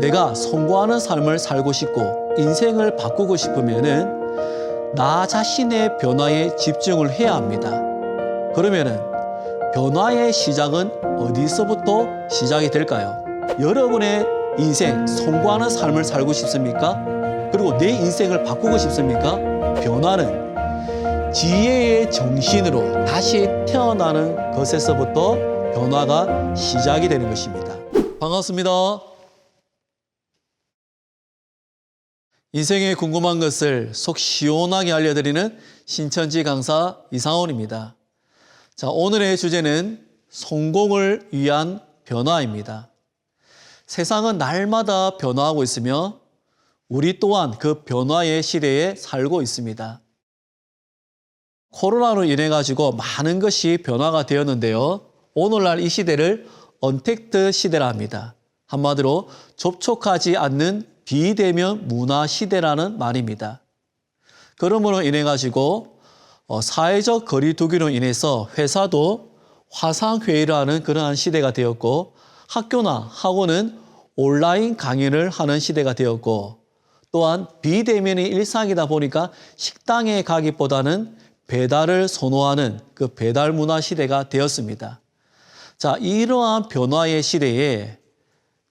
내가 성공하는 삶을 살고 싶고 인생을 바꾸고 싶으면은 나 자신의 변화에 집중을 해야 합니다. 그러면은 변화의 시작은 어디서부터 시작이 될까요? 여러분의 인생, 성공하는 삶을 살고 싶습니까? 그리고 내 인생을 바꾸고 싶습니까? 변화는 지혜의 정신으로 다시 태어나는 것에서부터 변화가 시작이 되는 것입니다. 반갑습니다. 인생에 궁금한 것을 속 시원하게 알려드리는 신천지 강사 이상원입니다. 자, 오늘의 주제는 성공을 위한 변화입니다. 세상은 날마다 변화하고 있으며 우리 또한 그 변화의 시대에 살고 있습니다. 코로나로 인해 가지고 많은 것이 변화가 되었는데요. 오늘날 이 시대를 언택트 시대라 합니다. 한마디로 접촉하지 않는 비대면 문화 시대라는 말입니다. 그러므로 인해 가지고 어, 사회적 거리두기로 인해서 회사도 화상회의를 하는 그러한 시대가 되었고 학교나 학원은 온라인 강의를 하는 시대가 되었고 또한 비대면이 일상이다 보니까 식당에 가기보다는 배달을 선호하는 그 배달 문화 시대가 되었습니다. 자, 이러한 변화의 시대에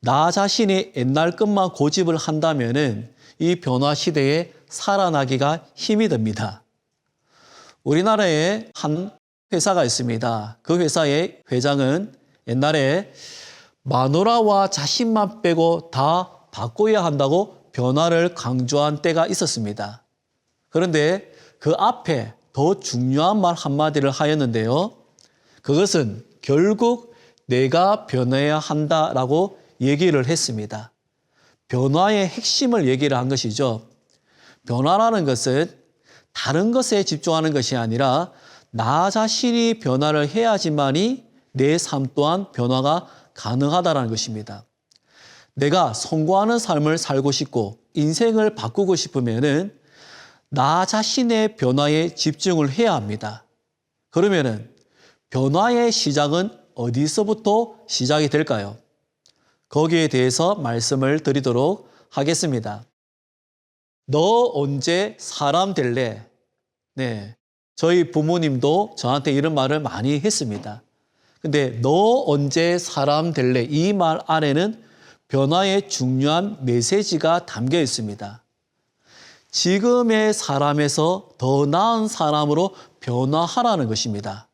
나 자신이 옛날 것만 고집을 한다면은 이 변화 시대에 살아나기가 힘이 듭니다. 우리나라에 한 회사가 있습니다. 그 회사의 회장은 옛날에 마누라와 자신만 빼고 다 바꿔야 한다고 변화를 강조한 때가 있었습니다. 그런데 그 앞에 더 중요한 말 한마디를 하였는데요. 그것은 결국 내가 변해야 한다라고 얘기를 했습니다. 변화의 핵심을 얘기를 한 것이죠. 변화라는 것은 다른 것에 집중하는 것이 아니라 나 자신이 변화를 해야지만이 내 삶 또한 변화가 가능하다라는 것입니다. 내가 성공하는 삶을 살고 싶고 인생을 바꾸고 싶으면은 나 자신의 변화에 집중을 해야 합니다. 그러면은 변화의 시작은 어디서부터 시작이 될까요? 거기에 대해서 말씀을 드리도록 하겠습니다. 너 언제 사람 될래? 네. 저희 부모님도 저한테 이런 말을 많이 했습니다. 근데 너 언제 사람 될래? 이 말 안에는 변화의 중요한 메시지가 담겨 있습니다. 지금의 사람에서 더 나은 사람으로 변화하라는 것입니다.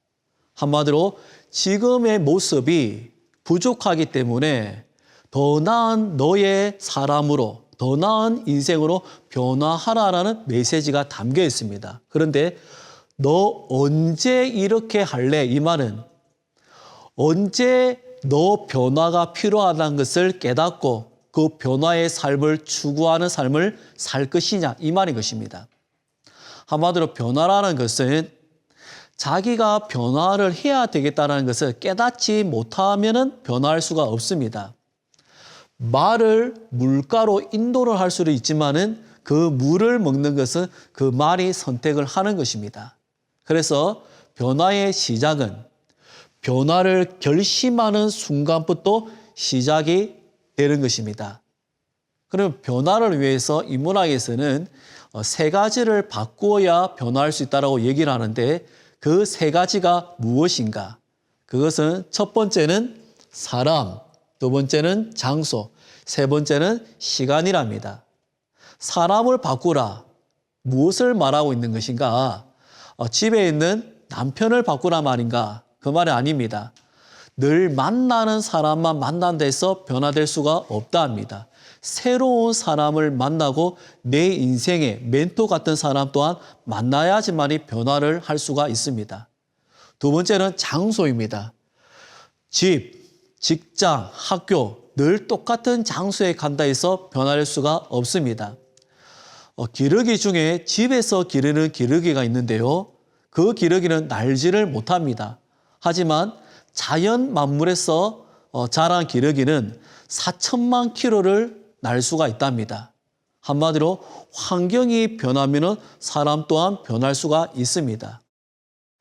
한마디로 지금의 모습이 부족하기 때문에 더 나은 너의 사람으로, 더 나은 인생으로 변화하라라는 메시지가 담겨 있습니다. 그런데 너 언제 이렇게 할래? 이 말은 언제 너 변화가 필요하다는 것을 깨닫고 그 변화의 삶을 추구하는 삶을 살 것이냐 이 말인 것입니다. 한마디로 변화라는 것은 자기가 변화를 해야 되겠다는 것을 깨닫지 못하면 변화할 수가 없습니다. 말을 물가로 인도를 할 수도 있지만은 그 물을 먹는 것은 그 말이 선택을 하는 것입니다. 그래서 변화의 시작은 변화를 결심하는 순간부터 시작이 되는 것입니다. 그럼 변화를 위해서 인문학에서는 어, 세 가지를 바꾸어야 변화할 수 있다고 얘기를 하는데 그 세 가지가 무엇인가? 그것은 첫 번째는 사람, 두 번째는 장소, 세 번째는 시간이랍니다. 사람을 바꾸라. 무엇을 말하고 있는 것인가? 어, 집에 있는 남편을 바꾸라 말인가? 그 말이 아닙니다. 늘 만나는 사람만 만난다 해서 변화될 수가 없다 합니다. 새로운 사람을 만나고 내 인생의 멘토 같은 사람 또한 만나야지만이 변화를 할 수가 있습니다. 두 번째는 장소입니다. 집, 직장, 학교 늘 똑같은 장소에 간다 해서 변화할 수가 없습니다. 어, 기러기 중에 집에서 기르는 기러기가 있는데요. 그 기러기는 날지를 못합니다. 하지만 자연 만물에서 어, 자란 기러기는 4천만 킬로를 날 수가 있답니다. 한마디로 환경이 변하면 사람 또한 변할 수가 있습니다.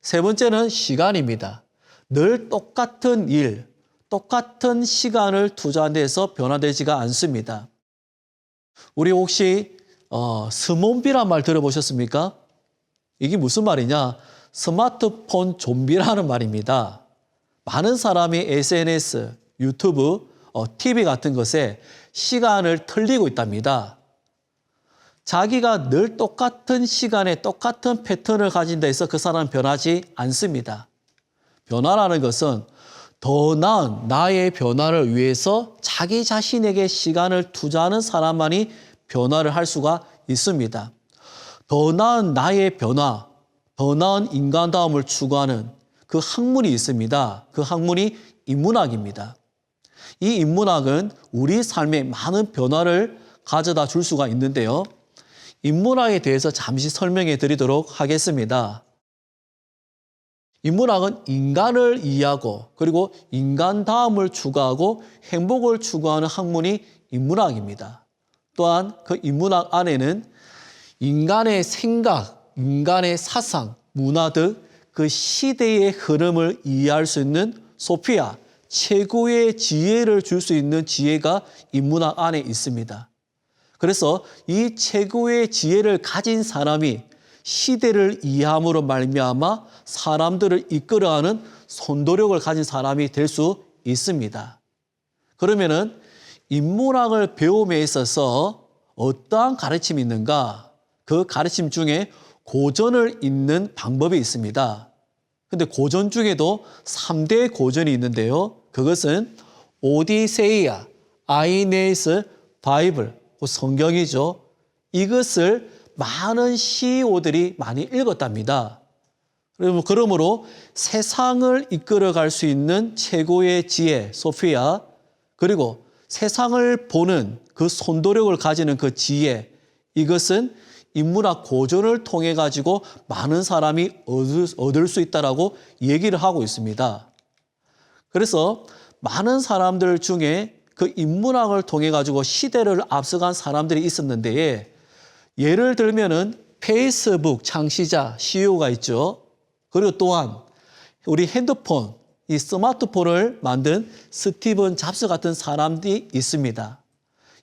세 번째는 시간입니다. 늘 똑같은 일, 똑같은 시간을 투자한 데서 변화되지가 않습니다. 우리 혹시 어, 스몬비란 말 들어보셨습니까? 이게 무슨 말이냐? 스마트폰 좀비라는 말입니다. 많은 사람이 SNS, 유튜브, 어, TV 같은 것에 시간을 틀리고 있답니다. 자기가 늘 똑같은 시간에 똑같은 패턴을 가진 데 있어 그 사람은 변하지 않습니다. 변화라는 것은 더 나은 나의 변화를 위해서 자기 자신에게 시간을 투자하는 사람만이 변화를 할 수가 있습니다. 더 나은 나의 변화, 더 나은 인간다움을 추구하는 그 학문이 있습니다. 그 학문이 인문학입니다. 이 인문학은 우리 삶에 많은 변화를 가져다 줄 수가 있는데요. 인문학에 대해서 잠시 설명해 드리도록 하겠습니다. 인문학은 인간을 이해하고 그리고 인간다움을 추구하고 행복을 추구하는 학문이 인문학입니다. 또한 그 인문학 안에는 인간의 생각, 인간의 사상, 문화 등 그 시대의 흐름을 이해할 수 있는 소피아, 최고의 지혜를 줄 수 있는 지혜가 인문학 안에 있습니다. 그래서 이 최고의 지혜를 가진 사람이 시대를 이해함으로 말미암아 사람들을 이끌어가는 손도력을 가진 사람이 될 수 있습니다. 그러면은 인문학을 배움에 있어서 어떠한 가르침이 있는가? 그 가르침 중에 고전을 읽는 방법이 있습니다. 근데 고전 중에도 3대 고전이 있는데요. 그것은 오디세이아, 아이네스, 바이블, 그 성경이죠. 이것을 많은 CEO들이 많이 읽었답니다. 그러므로 세상을 이끌어갈 수 있는 최고의 지혜, 소피아, 그리고 세상을 보는 그 손도력을 가지는 그 지혜, 이것은 인문학 고전을 통해 가지고 많은 사람이 얻을, 얻을 수 있다라고 얘기를 하고 있습니다. 그래서 많은 사람들 중에 그 인문학을 통해 가지고 시대를 앞서간 사람들이 있었는데 예를 들면은 페이스북 창시자 CEO가 있죠. 그리고 또한 우리 핸드폰, 이 스마트폰을 만든 스티븐 잡스 같은 사람들이 있습니다.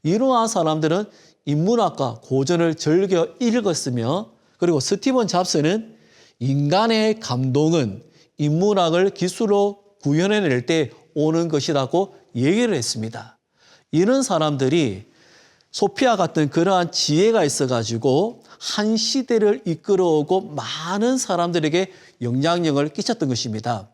이러한 사람들은 인문학과 고전을 즐겨 읽었으며 그리고 스티븐 잡스는 인간의 감동은 인문학을 기술로 구현해낼 때 오는 것이라고 얘기를 했습니다. 이런 사람들이 소피아 같은 그러한 지혜가 있어가지고 한 시대를 이끌어오고 많은 사람들에게 영향력을 끼쳤던 것입니다.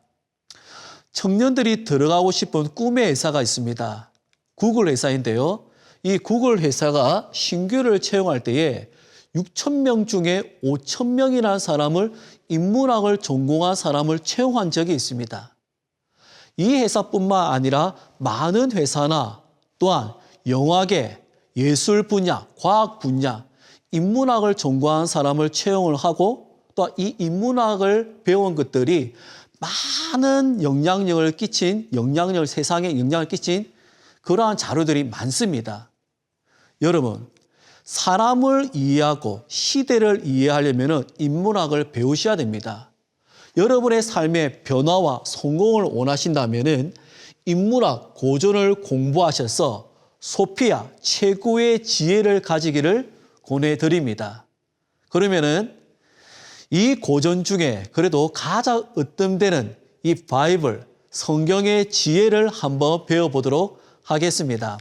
청년들이 들어가고 싶은 꿈의 회사가 있습니다. 구글 회사인데요. 이 구글 회사가 신규를 채용할 때에 6천 명 중에 5천 명이라는 사람을 인문학을 전공한 사람을 채용한 적이 있습니다. 이 회사뿐만 아니라 많은 회사나 또한 영화계, 예술 분야, 과학 분야, 인문학을 전공한 사람을 채용을 하고 또 이 인문학을 배운 것들이 많은 영향력을 끼친 영향력을 세상에 영향을 끼친 그러한 자료들이 많습니다. 여러분, 사람을 이해하고 시대를 이해하려면 인문학을 배우셔야 됩니다. 여러분의 삶의 변화와 성공을 원하신다면 인문학 고전을 공부하셔서 소피아 최고의 지혜를 가지기를 권해드립니다. 그러면은 이 고전 중에 그래도 가장 으뜸되는 이 바이블, 성경의 지혜를 한번 배워보도록 하겠습니다.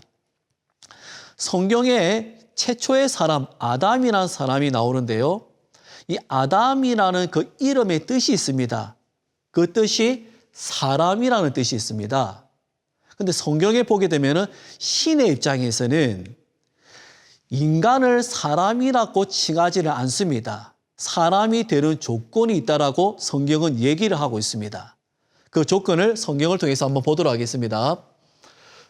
성경에 최초의 사람, 아담이라는 사람이 나오는데요. 이 아담이라는 그 이름의 뜻이 있습니다. 그 뜻이 사람이라는 뜻이 있습니다. 근데 성경에 보게 되면은 신의 입장에서는 인간을 사람이라고 칭하지를 않습니다. 사람이 되는 조건이 있다라고 성경은 얘기를 하고 있습니다. 그 조건을 성경을 통해서 한번 보도록 하겠습니다.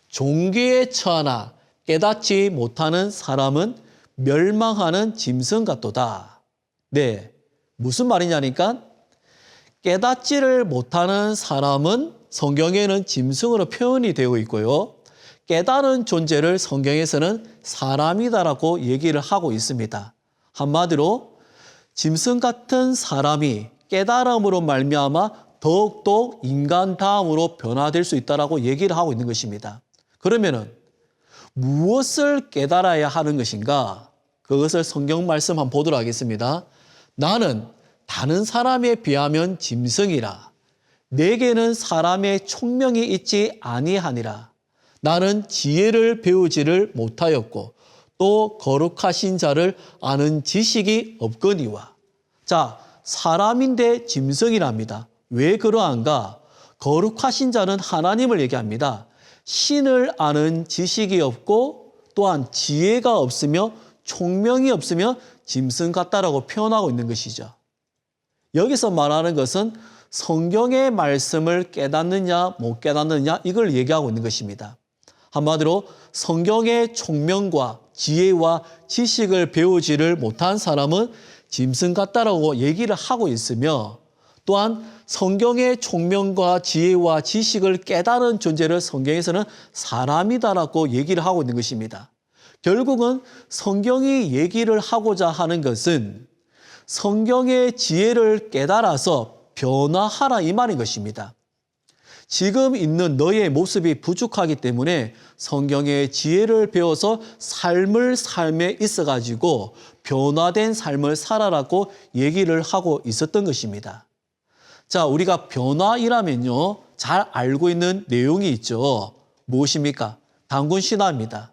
종교에 처하나 깨닫지 못하는 사람은 멸망하는 짐승 같도다. 네. 무슨 말이냐니까 깨닫지를 못하는 사람은 성경에는 짐승으로 표현이 되어 있고요. 깨달은 존재를 성경에서는 사람이다라고 얘기를 하고 있습니다. 한마디로 짐승 같은 사람이 깨달음으로 말미암아 더 더욱더 인간 다음으로 변화될 수 있다라고 얘기를 하고 있는 것입니다. 그러면은 무엇을 깨달아야 하는 것인가? 그것을 성경 말씀 한번 보도록 하겠습니다. 나는 다른 사람에 비하면 짐승이라. 내게는 사람의 총명이 있지 아니하니라. 나는 지혜를 배우지를 못하였고 또 거룩하신 자를 아는 지식이 없거니와. 자, 사람인데 짐승이랍니다. 왜 그러한가? 거룩하신 자는 하나님을 얘기합니다. 신을 아는 지식이 없고 또한 지혜가 없으며 총명이 없으며 짐승 같다라고 표현하고 있는 것이죠. 여기서 말하는 것은 성경의 말씀을 깨닫느냐 못 깨닫느냐 이걸 얘기하고 있는 것입니다. 한마디로 성경의 총명과 지혜와 지식을 배우지를 못한 사람은 짐승 같다라고 얘기를 하고 있으며 또한 성경의 총명과 지혜와 지식을 깨달은 존재를 성경에서는 사람이다라고 얘기를 하고 있는 것입니다. 결국은 성경이 얘기를 하고자 하는 것은 성경의 지혜를 깨달아서 변화하라 이 말인 것입니다. 지금 있는 너의 모습이 부족하기 때문에 성경의 지혜를 배워서 삶을 삶에 있어 가지고 변화된 삶을 살아라고 얘기를 하고 있었던 것입니다. 자, 우리가 변화이라면요. 잘 알고 있는 내용이 있죠. 무엇입니까? 단군 신화입니다.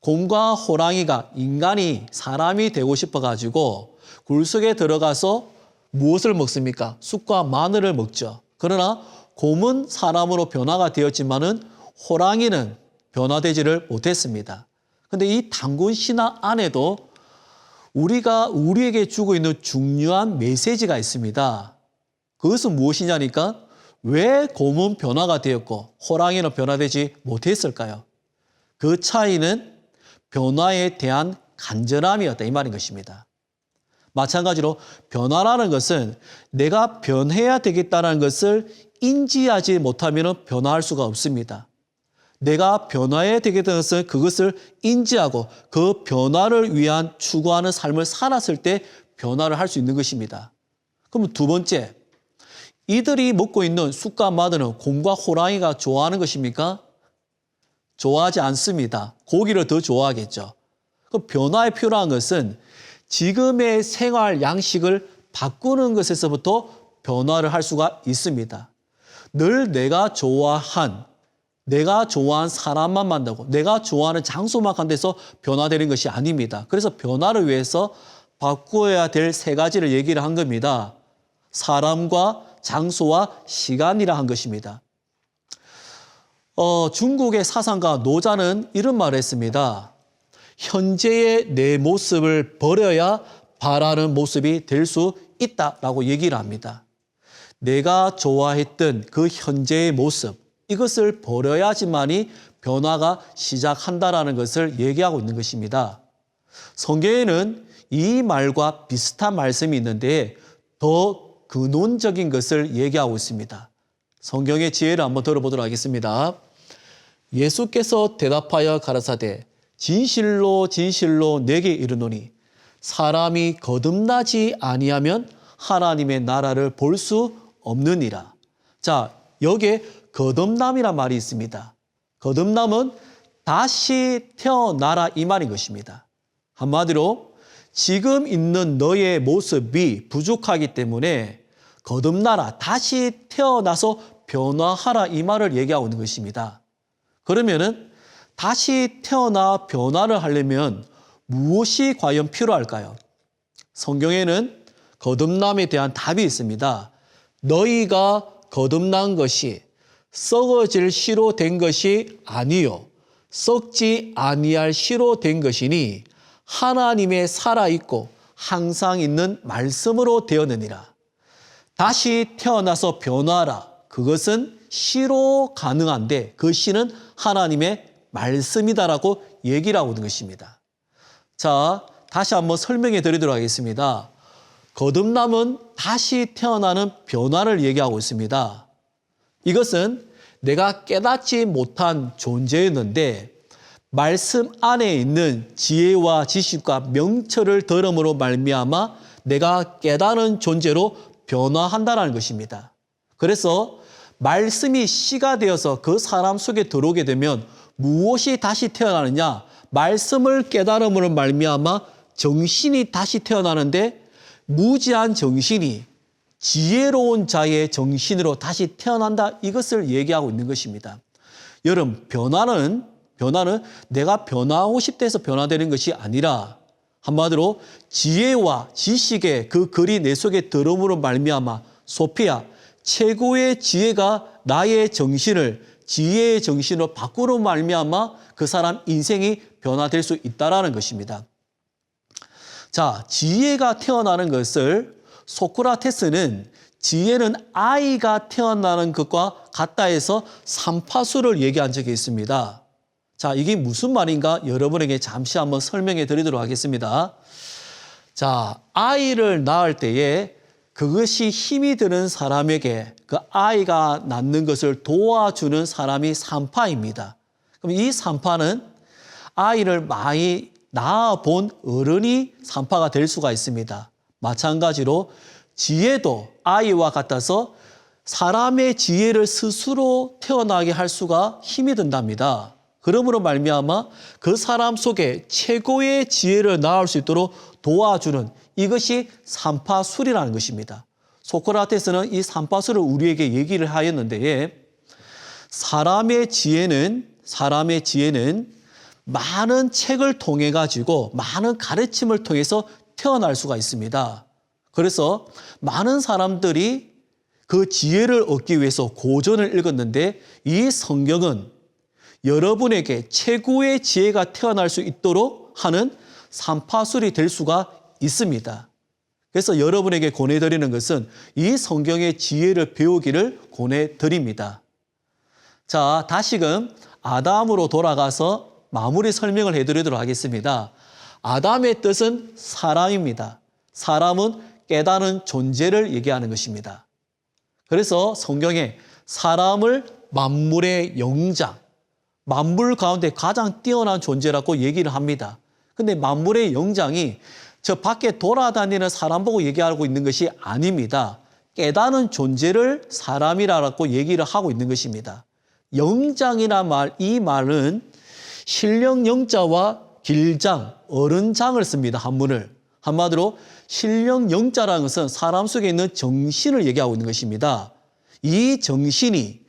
곰과 호랑이가 인간이 사람이 되고 싶어 가지고 굴 속에 들어가서 무엇을 먹습니까? 쑥과 마늘을 먹죠. 그러나 곰은 사람으로 변화가 되었지만은 호랑이는 변화되지를 못했습니다. 근데 이 단군 신화 안에도 우리가 우리에게 주고 있는 중요한 메시지가 있습니다. 그것은 무엇이냐니까 왜 곰은 변화가 되었고 호랑이는 변화되지 못했을까요? 그 차이는 변화에 대한 간절함이었다 이 말인 것입니다. 마찬가지로 변화라는 것은 내가 변해야 되겠다는 것을 인지하지 못하면 변화할 수가 없습니다. 내가 변화해야 되겠다는 것은 그것을 인지하고 그 변화를 위한 추구하는 삶을 살았을 때 변화를 할 수 있는 것입니다. 그럼 두 번째, 이들이 먹고 있는 쑥과 마늘은 곰과 호랑이가 좋아하는 것입니까? 좋아하지 않습니다. 고기를 더 좋아하겠죠. 그 변화에 필요한 것은 지금의 생활 양식을 바꾸는 것에서부터 변화를 할 수가 있습니다. 늘 내가 좋아한, 내가 좋아하는 사람만 만나고, 내가 좋아하는 장소만 간 데서 변화되는 것이 아닙니다. 그래서 변화를 위해서 바꾸어야 될 세 가지를 얘기를 한 겁니다. 사람과 장소와 시간이라 한 것입니다. 어, 중국의 사상가 노자는 이런 말을 했습니다. 현재의 내 모습을 버려야 바라는 모습이 될 수 있다라고 얘기를 합니다. 내가 좋아했던 그 현재의 모습, 이것을 버려야지만이 변화가 시작한다라는 것을 얘기하고 있는 것입니다. 성경에는 이 말과 비슷한 말씀이 있는데 더 근원적인 것을 얘기하고 있습니다. 성경의 지혜를 한번 들어보도록 하겠습니다. 예수께서 대답하여 가라사대 진실로 진실로 내게 이르노니 사람이 거듭나지 아니하면 하나님의 나라를 볼 수 없느니라. 자, 여기에 거듭남이란 말이 있습니다. 거듭남은 다시 태어나라 이 말인 것입니다. 한마디로 지금 있는 너의 모습이 부족하기 때문에 거듭나라, 다시 태어나서 변화하라 이 말을 얘기하고 있는 것입니다. 그러면은 다시 태어나 변화를 하려면 무엇이 과연 필요할까요? 성경에는 거듭남에 대한 답이 있습니다. 너희가 거듭난 것이 썩어질 시로 된 것이 아니요 썩지 아니할 시로 된 것이니 하나님의 살아 있고 항상 있는 말씀으로 되었느니라. 다시 태어나서 변화라. 그것은 시로 가능한데 그 시는 하나님의 말씀이다라고 얘기를 하고 있는 것입니다. 자, 다시 한번 설명해 드리도록 하겠습니다. 거듭남은 다시 태어나는 변화를 얘기하고 있습니다. 이것은 내가 깨닫지 못한 존재였는데 말씀 안에 있는 지혜와 지식과 명철을 들음으로 말미암아 내가 깨달은 존재로 변화한다라는 것입니다. 그래서 말씀이 씨가 되어서 그 사람 속에 들어오게 되면 무엇이 다시 태어나느냐? 말씀을 깨달음으로 말미암아 정신이 다시 태어나는데 무지한 정신이 지혜로운 자의 정신으로 다시 태어난다. 이것을 얘기하고 있는 것입니다. 여러분, 변화는 변화는 내가 변화하고 싶다 해서 변화되는 것이 아니라 한마디로 지혜와 지식의 그 글이 내 속에 들어옴으로 말미암아 소피아 최고의 지혜가 나의 정신을 지혜의 정신으로 바꾸로 말미암아 그 사람 인생이 변화될 수 있다라는 것입니다. 자, 지혜가 태어나는 것을 소크라테스는 지혜는 아이가 태어나는 것과 같다 해서 삼파수를 얘기한 적이 있습니다. 자, 이게 무슨 말인가 여러분에게 잠시 한번 설명해 드리도록 하겠습니다. 자, 아이를 낳을 때에 그것이 힘이 드는 사람에게 그 아이가 낳는 것을 도와주는 사람이 산파입니다. 그럼 이 산파는 아이를 많이 낳아본 어른이 산파가 될 수가 있습니다. 마찬가지로 지혜도 아이와 같아서 사람의 지혜를 스스로 태어나게 할 수가 힘이 든답니다. 그러므로 말미암아 그 사람 속에 최고의 지혜를 낳을 수 있도록 도와주는 이것이 삼파술이라는 것입니다. 소크라테스는 이 삼파술을 우리에게 얘기를 하였는데 사람의 지혜는 사람의 지혜는 많은 책을 통해 가지고 많은 가르침을 통해서 태어날 수가 있습니다. 그래서 많은 사람들이 그 지혜를 얻기 위해서 고전을 읽었는데 이 성경은 여러분에게 최고의 지혜가 태어날 수 있도록 하는 삼파술이 될 수가 있습니다. 그래서 여러분에게 권해드리는 것은 이 성경의 지혜를 배우기를 권해드립니다. 자, 다시금 아담으로 돌아가서 마무리 설명을 해드리도록 하겠습니다. 아담의 뜻은 사람입니다. 사람은 깨달은 존재를 얘기하는 것입니다. 그래서 성경에 사람을 만물의 영장, 만물 가운데 가장 뛰어난 존재라고 얘기를 합니다. 근데 만물의 영장이 저 밖에 돌아다니는 사람 보고 얘기하고 있는 것이 아닙니다. 깨닫는 존재를 사람이라고 얘기를 하고 있는 것입니다. 영장이나 말, 이 말은 신령 영자와 길장, 어른장을 씁니다. 한문을. 한마디로 신령 영자라는 것은 사람 속에 있는 정신을 얘기하고 있는 것입니다. 이 정신이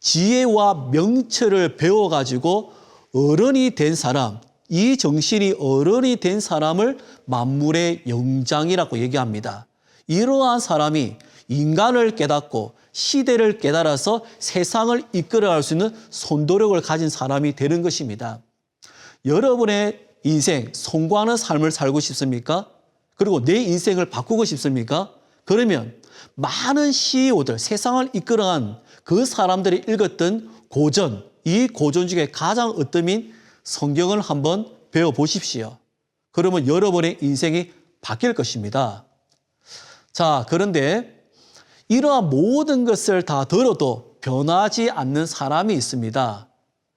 지혜와 명철을 배워가지고 어른이 된 사람, 이 정신이 어른이 된 사람을 만물의 영장이라고 얘기합니다. 이러한 사람이 인간을 깨닫고 시대를 깨달아서 세상을 이끌어갈 수 있는 손도력을 가진 사람이 되는 것입니다. 여러분의 인생, 성공하는 삶을 살고 싶습니까? 그리고 내 인생을 바꾸고 싶습니까? 그러면 많은 CEO들, 세상을 이끌어간 그 사람들이 읽었던 고전, 이 고전 중에 가장 으뜸인 성경을 한번 배워 보십시오. 그러면 여러분의 인생이 바뀔 것입니다. 자, 그런데 이러한 모든 것을 다 들어도 변하지 않는 사람이 있습니다.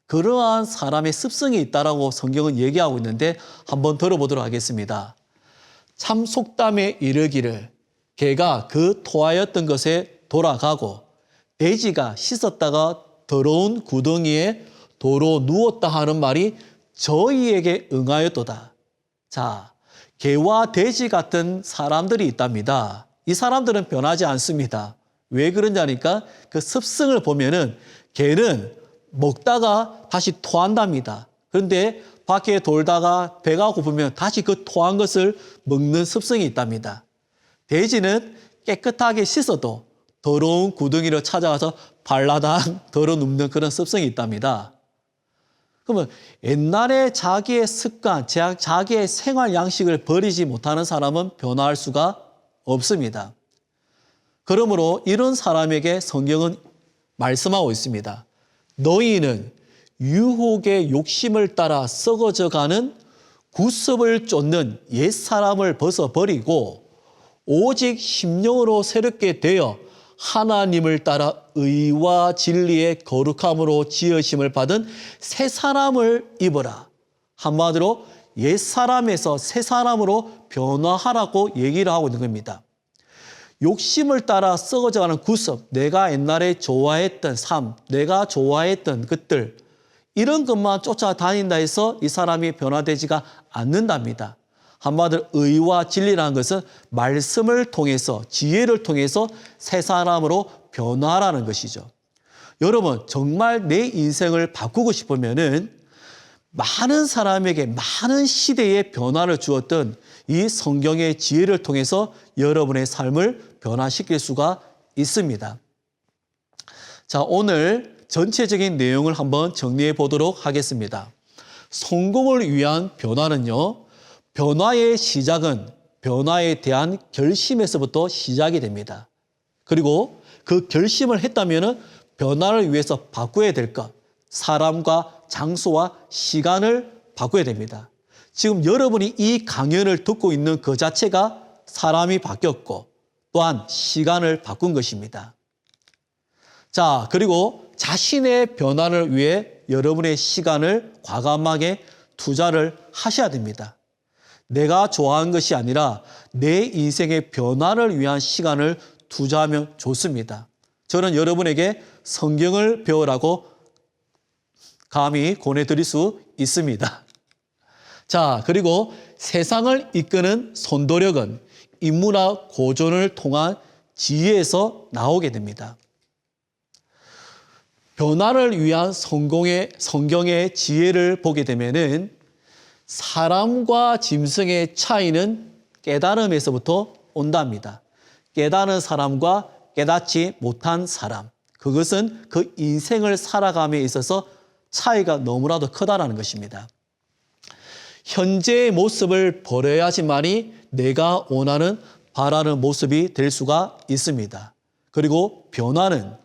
그러한 사람의 습성이 있다라고 성경은 얘기하고 있는데 한번 들어보도록 하겠습니다. 참 속담에 이르기를 개가 그 토하였던 것에 돌아가고 돼지가 씻었다가 더러운 구덩이에 도로 누웠다 하는 말이 저희에게 응하였도다. 자, 개와 돼지 같은 사람들이 있답니다. 이 사람들은 변하지 않습니다. 왜 그러냐니까 그 습성을 보면은 개는 먹다가 다시 토한답니다. 그런데 밖에 돌다가 배가 고프면 다시 그 토한 것을 먹는 습성이 있답니다. 돼지는 깨끗하게 씻어도 더러운 구덩이를 찾아가서 발라당 덜어 눕는 그런 습성이 있답니다. 그러면 옛날에 자기의 습관, 자기의 생활 양식을 버리지 못하는 사람은 변화할 수가 없습니다. 그러므로 이런 사람에게 성경은 말씀하고 있습니다. 너희는 유혹의 욕심을 따라 썩어져 가는 구습을 쫓는 옛 사람을 벗어버리고 오직 심령으로 새롭게 되어 하나님을 따라 의와 진리의 거룩함으로 지으심을 받은 새 사람을 입어라. 한마디로 옛 사람에서 새 사람으로 변화하라고 얘기를 하고 있는 겁니다. 욕심을 따라 썩어져가는 구습, 내가 옛날에 좋아했던 삶, 내가 좋아했던 것들, 이런 것만 쫓아다닌다 해서 이 사람이 변화되지가 않는답니다. 한마디로 의와 진리라는 것은 말씀을 통해서, 지혜를 통해서 새 사람으로 변화라는 것이죠. 여러분, 정말 내 인생을 바꾸고 싶으면은 많은 사람에게 많은 시대에 변화를 주었던 이 성경의 지혜를 통해서 여러분의 삶을 변화시킬 수가 있습니다. 자, 오늘 전체적인 내용을 한번 정리해 보도록 하겠습니다. 성공을 위한 변화는요, 변화의 시작은 변화에 대한 결심에서부터 시작이 됩니다. 그리고 그 결심을 했다면 변화를 위해서 바꿔야 될 것, 사람과 장소와 시간을 바꿔야 됩니다. 지금 여러분이 이 강연을 듣고 있는 그 자체가 사람이 바뀌었고 또한 시간을 바꾼 것입니다. 자, 그리고 자신의 변화를 위해 여러분의 시간을 과감하게 투자를 하셔야 됩니다. 내가 좋아하는 것이 아니라 내 인생의 변화를 위한 시간을 투자하면 좋습니다. 저는 여러분에게 성경을 배우라고 감히 권해드릴 수 있습니다. 자, 그리고 세상을 이끄는 손도력은 인문학 고전을 통한 지혜에서 나오게 됩니다. 변화를 위한 성공의 성경의 지혜를 보게 되면은 사람과 짐승의 차이는 깨달음에서부터 온답니다. 깨달은 사람과 깨닫지 못한 사람. 그것은 그 인생을 살아감에 있어서 차이가 너무나도 크다라는 것입니다. 현재의 모습을 버려야지만이 내가 원하는 바라는 모습이 될 수가 있습니다. 그리고 변화는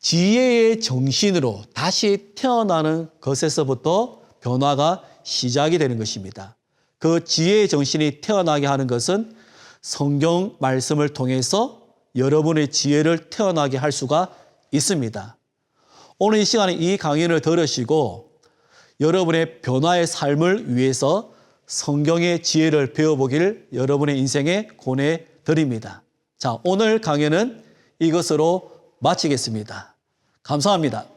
지혜의 정신으로 다시 태어나는 것에서부터 변화가 시작이 되는 것입니다. 그 지혜의 정신이 태어나게 하는 것은 성경 말씀을 통해서 여러분의 지혜를 태어나게 할 수가 있습니다. 오늘 이 시간에 이 강연을 들으시고 여러분의 변화의 삶을 위해서 성경의 지혜를 배워보기를 여러분의 인생에 권해 드립니다. 자, 오늘 강연은 이것으로 마치겠습니다. 감사합니다.